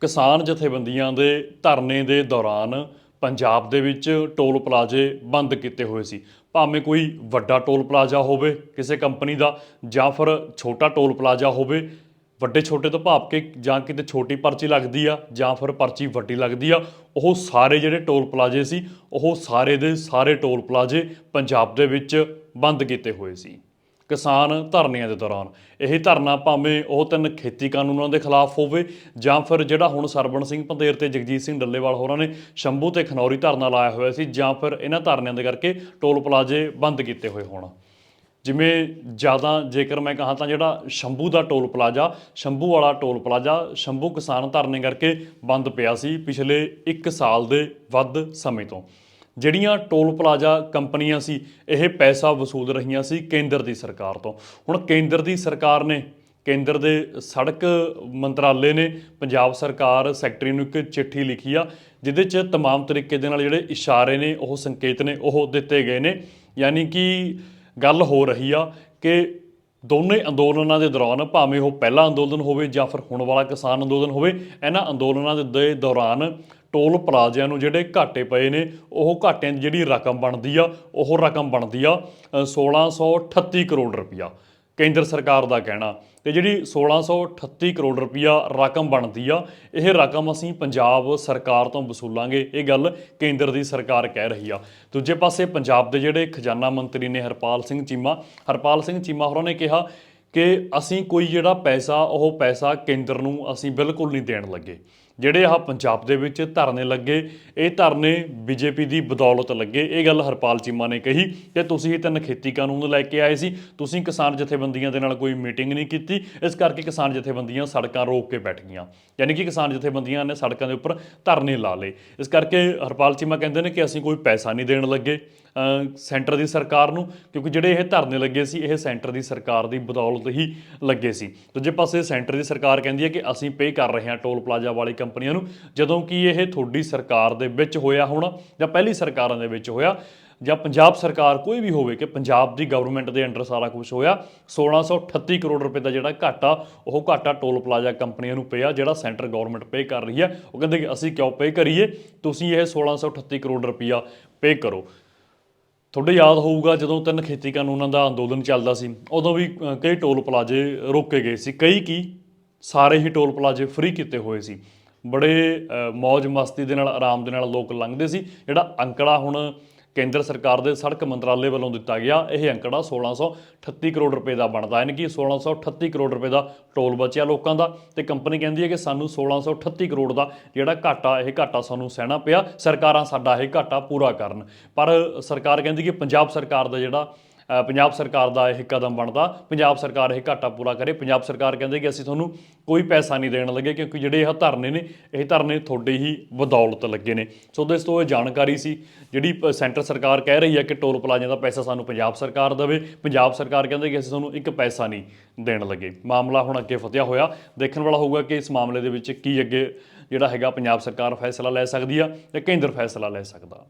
ਕਿਸਾਨ ਜਥੇਬੰਦੀਆਂ ਦੇ ਧਰਨੇ ਦੇ ਦੌਰਾਨ ਪੰਜਾਬ ਦੇ ਵਿੱਚ ਟੋਲ ਪਲਾਜ਼ੇ ਬੰਦ ਕੀਤੇ ਹੋਏ ਸੀ। ਭਾਵੇਂ ਕੋਈ ਵੱਡਾ ਟੋਲ ਪਲਾਜ਼ਾ ਹੋਵੇ, ਕਿਸੇ ਕੰਪਨੀ ਦਾ, ਜਾਂ ਫਿਰ ਛੋਟਾ ਟੋਲ ਪਲਾਜ਼ਾ ਹੋਵੇ, ਵੱਡੇ ਛੋਟੇ ਤੋਂ ਭਾਵ ਕੇ ਜਾਂ ਕਿਤੇ ਛੋਟੀ ਪਰਚੀ ਲੱਗਦੀ ਆ, ਜਾਂ ਫਿਰ ਪਰਚੀ ਵੱਡੀ ਲੱਗਦੀ ਆ, ਉਹ ਸਾਰੇ ਜਿਹੜੇ ਟੋਲ ਪਲਾਜ਼ੇ ਸੀ, ਉਹ ਸਾਰੇ ਦੇ ਸਾਰੇ ਟੋਲ ਪਲਾਜ਼ੇ ਪੰਜਾਬ ਦੇ ਵਿੱਚ ਬੰਦ ਕੀਤੇ ਹੋਏ ਸੀ। ਕਿਸਾਨ ਧਰਨਿਆਂ ਦੇ ਦੌਰਾਨ। ਇਹ ਧਰਨਾ ਭਾਵੇਂ ਉਹ ਤਿੰਨ ਖੇਤੀ ਕਾਨੂੰਨਾਂ ਦੇ ਖਿਲਾਫ ਹੋਵੇ ਜਾਂ ਫਿਰ ਜਿਹੜਾ ਹੁਣ ਸਰਬਣ ਸਿੰਘ ਪੰਦੇਰ ਤੇ ਜਗਜੀਤ ਸਿੰਘ ਡੱਲੇਵਾਲ ਹੋਰਾਂ ਨੇ ਸ਼ੰਭੂ ਤੇ ਖਨੌਰੀ ਧਰਨਾ ਲਾਇਆ ਹੋਇਆ ਸੀ ਜਾਂ ਫਿਰ ਇਹਨਾਂ ਧਰਨਿਆਂ ਦੇ ਕਰਕੇ ਟੋਲ ਪਲਾਜ਼ੇ ਬੰਦ ਕੀਤੇ ਹੋਏ ਹੋਣ। ਜਿਵੇਂ ਜ਼ਿਆਦਾ ਜੇਕਰ ਮੈਂ ਕਹਾਂ ਤਾਂ ਜਿਹੜਾ ਸ਼ੰਭੂ ਦਾ ਟੋਲ ਪਲਾਜ਼ਾ, ਸ਼ੰਭੂ ਵਾਲਾ ਟੋਲ ਪਲਾਜ਼ਾ ਸ਼ੰਭੂ ਕਿਸਾਨ ਧਰਨੇ ਕਰਕੇ ਬੰਦ ਪਿਆ ਸੀ ਪਿਛਲੇ 1 ਸਾਲ ਦੇ ਵੱਧ ਸਮੇਂ ਤੋਂ। ਜਿਹੜੀਆਂ ਟੋਲ ਪਲਾਜ਼ਾ ਕੰਪਨੀਆਂ ਸੀ ਇਹ ਪੈਸਾ ਵਸੂਲ ਰਹੀਆਂ ਸੀ ਕੇਂਦਰ ਦੀ ਸਰਕਾਰ ਤੋਂ ਹੁਣ ਕੇਂਦਰ ਦੀ ਸਰਕਾਰ ਨੇ ਕੇਂਦਰ ਦੇ ਸੜਕ ਮੰਤਰਾਲੇ ਨੇ ਪੰਜਾਬ ਸਰਕਾਰ ਸੈਕਟਰੀ ਨੂੰ ਇੱਕ ਚਿੱਠੀ ਲਿਖੀ ਆ ਜਿਹਦੇ 'ਚ तमाम ਤਰੀਕੇ ਦੇ ਨਾਲ ਜਿਹੜੇ ਇਸ਼ਾਰੇ ਨੇ ਉਹ ਸੰਕੇਤ ਨੇ ਉਹ ਦਿੱਤੇ ਗਏ ਨੇ ਯਾਨੀ ਕਿ ਗੱਲ ਹੋ ਰਹੀ ਆ ਕਿ ਦੋਨੇ ਅੰਦੋਲਨਾਂ ਦੇ ਦੌਰਾਨ ਭਾਵੇਂ ਉਹ ਪਹਿਲਾ ਅੰਦੋਲਨ ਹੋਵੇ ਜਾਂ ਫਿਰ ਹੁਣ ਵਾਲਾ ਕਿਸਾਨ ਅੰਦੋਲਨ ਹੋਵੇ ਇਹਨਾਂ ਅੰਦੋਲਨਾਂ ਦੇ ਦੇ ਦੌਰਾਨ ਟੋਲ ਪਲਾਜ਼ਿਆਂ ਨੂੰ ਜਿਹੜੇ ਘਾਟੇ ਪਏ ਨੇ ਉਹ ਘਾਟਿਆਂ ਦੀ ਜਿਹੜੀ ਰਕਮ ਬਣਦੀ ਆ ਉਹ ਰਕਮ ਬਣਦੀ ਆ ਅ, 1638 ਕਰੋੜ ਰੁਪਇਆ ਕੇਂਦਰ ਸਰਕਾਰ ਦਾ ਕਹਿਣਾ ਤੇ ਜਿਹੜੀ 1638 ਕਰੋੜ ਰੁਪਇਆ ਰਕਮ ਬਣਦੀ ਆ ਇਹ ਰਕਮ ਅਸੀਂ ਪੰਜਾਬ ਸਰਕਾਰ ਤੋਂ ਵਸੂਲਾਂਗੇ ਇਹ ਗੱਲ ਕੇਂਦਰ ਦੀ ਸਰਕਾਰ ਕਹਿ ਰਹੀ ਆ। ਦੂਜੇ ਪਾਸੇ ਪੰਜਾਬ ਦੇ ਜਿਹੜੇ ਖਜ਼ਾਨਾ ਮੰਤਰੀ ਨੇ ਹਰਪਾਲ ਸਿੰਘ ਚੀਮਾ ਹਰਪਾਲ ਸਿੰਘ ਚੀਮਾ ਹੋਰਾਂ ਨੇ ਕਿਹਾ ਕਿ ਅਸੀਂ ਕੋਈ ਜਿਹੜਾ ਪੈਸਾ ਉਹ ਪੈਸਾ ਕੇਂਦਰ ਨੂੰ ਅਸੀਂ ਬਿਲਕੁਲ ਨਹੀਂ ਦੇਣ ਲੱਗੇ। ਜਿਹੜੇ ਆਹ ਪੰਜਾਬ ਦੇ ਵਿੱਚ ਧਰਨੇ ਲੱਗੇ, ਇਹ ਧਰਨੇ ਬੀਜੇਪੀ ਦੀ ਬਦੌਲਤ ਲੱਗੇ। ਇਹ ਗੱਲ ਹਰਪਾਲ ਚੀਮਾ ਨੇ ਕਹੀ ਕਿ ਤੁਸੀਂ ਇਹ ਤਿੰਨ ਖੇਤੀ ਕਾਨੂੰਨ ਲੈ ਕੇ ਆਏ ਸੀ, ਤੁਸੀਂ ਕਿਸਾਨ ਜਥੇਬੰਦੀਆਂ ਦੇ ਨਾਲ ਕੋਈ ਮੀਟਿੰਗ ਨਹੀਂ ਕੀਤੀ, ਇਸ ਕਰਕੇ ਕਿਸਾਨ ਜਥੇਬੰਦੀਆਂ ਸੜਕਾਂ ਰੋਕ ਕੇ ਬੈਠ ਗਈਆਂ। ਯਾਨੀ ਕਿ ਕਿਸਾਨ ਜਥੇਬੰਦੀਆਂ ਨੇ ਸੜਕਾਂ ਦੇ ਉੱਪਰ ਧਰਨੇ ਲਾ ਲਏ। ਇਸ ਕਰਕੇ ਹਰਪਾਲ ਚੀਮਾ ਕਹਿੰਦੇ ਨੇ ਕਿ ਅਸੀਂ ਕੋਈ ਪੈਸਾ ਨਹੀਂ ਦੇਣ ਲੱਗੇ। ਸੈਂਟਰ ਦੀ ਸਰਕਾਰ ਨੂੰ, ਕਿਉਂਕਿ ਜਿਹੜੇ ਇਹ ਧਰਨੇ ਲੱਗੇ ਸੀ, ਇਹ ਸੈਂਟਰ ਦੀ ਸਰਕਾਰ ਦੀ ਬਦੌਲਤ ਹੀ ਲੱਗੇ ਸੀ। ਦੂਜੇ ਪਾਸੇ ਸੈਂਟਰ ਦੀ ਸਰਕਾਰ ਕਹਿੰਦੀ ਹੈ ਕਿ ਅਸੀਂ ਪੇ ਕਰ ਰਹੇ ਹਾਂ ਟੋਲ ਪਲਾਜ਼ਾ ਵਾਲੀ ਕੰਪਨੀਆਂ ਨੂੰ, ਜਦੋਂ ਕਿ ਇਹ ਤੁਹਾਡੀ ਸਰਕਾਰ ਦੇ ਵਿੱਚ ਹੋਇਆ ਹੋਣਾ, ਜਾਂ ਪਹਿਲੀ ਸਰਕਾਰਾਂ ਦੇ ਵਿੱਚ ਹੋਇਆ, ਜਾਂ ਪੰਜਾਬ ਸਰਕਾਰ ਕੋਈ ਵੀ ਹੋਵੇ ਕਿ ਪੰਜਾਬ ਦੀ ਗਵਰਨਮੈਂਟ ਦੇ ਅੰਡਰ ਸਾਰਾ ਕੁਝ ਹੋਇਆ 1638 ਕਰੋੜ ਰੁਪਏ ਦਾ ਜਿਹੜਾ ਘਾਟਾ, ਉਹ ਘਾਟਾ ਟੋਲ ਪਲਾਜ਼ਾ ਕੰਪਨੀਆਂ ਨੂੰ ਪਿਆ, ਜਿਹੜਾ ਸੈਂਟਰ ਗਵਰਨਮੈਂਟ ਪੇ ਕਰ ਰਹੀ ਹੈ। ਉਹ ਕਹਿੰਦੇ ਕਿ ਅਸੀਂ ਕਿਉਂ ਪੇ ਕਰੀਏ? ਤੁਸੀਂ ਇਹ 1638 ਕਰੋੜ ਰੁਪਇਆ ਪੇ ਕਰੋ। ਤੁਹਾਡੇ ਯਾਦ ਹੋਊਗਾ ਜਦੋਂ ਤਿੰਨ ਖੇਤੀ ਕਾਨੂੰਨਾਂ ਦਾ ਅੰਦੋਲਨ ਚੱਲਦਾ ਸੀ। ਉਦੋਂ ਵੀ ਕਈ ਟੋਲ ਪਲਾਜ਼ੇ ਰੋਕੇ ਗਏ ਸੀ। ਕਈ ਕੀ? ਸਾਰੇ ਹੀ ਟੋਲ ਪਲਾਜ਼ੇ ਫ੍ਰੀ ਕੀਤੇ ਹੋਏ ਸੀ। ਬੜੇ ਅ, ਮौज ਮਸਤੀ ਦੇ ਨਾਲ ਆਰਾਮ ਦੇ ਨਾਲ ਲੋਕ ਲੰਘਦੇ ਸੀ। ਜਿਹੜਾ ਅੰਕੜਾ ਹੁਣ ਕੇਂਦਰ ਸਰਕਾਰ ਦੇ ਸੜਕ ਮੰਤਰਾਲੇ ਵੱਲੋਂ ਦਿੱਤਾ ਗਿਆ। ਇਹ ਅੰਕੜਾ 1638 ਕਰੋੜ ਰੁਪਏ ਦਾ ਬਣਦਾ ਯਾਨੀ ਕਿ 1638 ਕਰੋੜ ਰੁਪਏ ਦਾ ਟੋਲ ਬਚਿਆ ਲੋਕਾਂ ਦਾ। ਤੇ ਕੰਪਨੀ ਕਹਿੰਦੀ ਹੈ ਕਿ ਸਾਨੂੰ 1638 ਕਰੋੜ ਦਾ ਜਿਹੜਾ ਘਾਟਾ, ਇਹ ਘਾਟਾ ਸਾਨੂੰ ਸਹਿਣਾ ਪਿਆ। ਸਰਕਾਰਾਂ ਸਾਡਾ ਇਹ ਘਾਟਾ ਪੂਰਾ ਕਰਨ। ਪਰ ਸਰਕਾਰ ਕਹਿੰਦੀ ਕਿ ਪੰਜਾਬ ਸਰਕਾਰ ਦਾ ਜਿਹੜਾ ਪੰਜਾਬ ਸਰਕਾਰ ਦਾ ਇਹ ਕਦਮ ਬਣਦਾ। ਪੰਜਾਬ ਸਰਕਾਰ ਇਹ ਘਾਟਾ ਪੂਰਾ ਕਰੇ। ਪੰਜਾਬ ਸਰਕਾਰ ਕਹਿੰਦੇ ਕਿ ਅਸੀਂ ਤੁਹਾਨੂੰ ਕੋਈ ਪੈਸਾ ਨਹੀਂ ਦੇਣ ਲੱਗੇ ਕਿਉਂਕਿ ਜਿਹੜੇ ਇਹ ਧਰਨੇ ਨੇ, ਇਹ ਧਰਨੇ ਤੁਹਾਡੇ ਹੀ ਬਦੌਲਤ ਲੱਗੇ ਨੇ। ਸੋ ਦੋਸਤੋ ਇਹ ਜਾਣਕਾਰੀ ਸੀ, ਜਿਹੜੀ ਪ- ਸੈਂਟਰ ਸਰਕਾਰ ਕਹਿ ਰਹੀ ਹੈ ਕਿ ਟੋਲ ਪਲਾਜ਼ਿਆਂ ਦਾ ਪੈਸਾ ਸਾਨੂੰ ਪੰਜਾਬ ਸਰਕਾਰ ਦੇਵੇ। ਪੰਜਾਬ ਸਰਕਾਰ ਕਹਿੰਦੇ ਕਿ ਅਸੀਂ ਤੁਹਾਨੂੰ ਇੱਕ ਪੈਸਾ ਨਹੀਂ ਦੇਣ ਲੱਗੇ। ਮਾਮਲਾ ਹੁਣ ਅੱਗੇ ਫਤਿਆ ਹੋਇਆ। ਦੇਖਣ ਵਾਲਾ ਹੋਊਗਾ ਕਿ ਇਸ ਮਾਮਲੇ ਦੇ ਵਿੱਚ ਕੀ ਅੱਗੇ ਜਿਹੜਾ ਹੈਗਾ ਪੰਜਾਬ ਸਰਕਾਰ ਫੈਸਲਾ ਲੈ ਸਕਦੀ ਆ ਜਾਂ ਕੇਂਦਰ ਫੈਸਲਾ ਲੈ ਸਕਦਾ।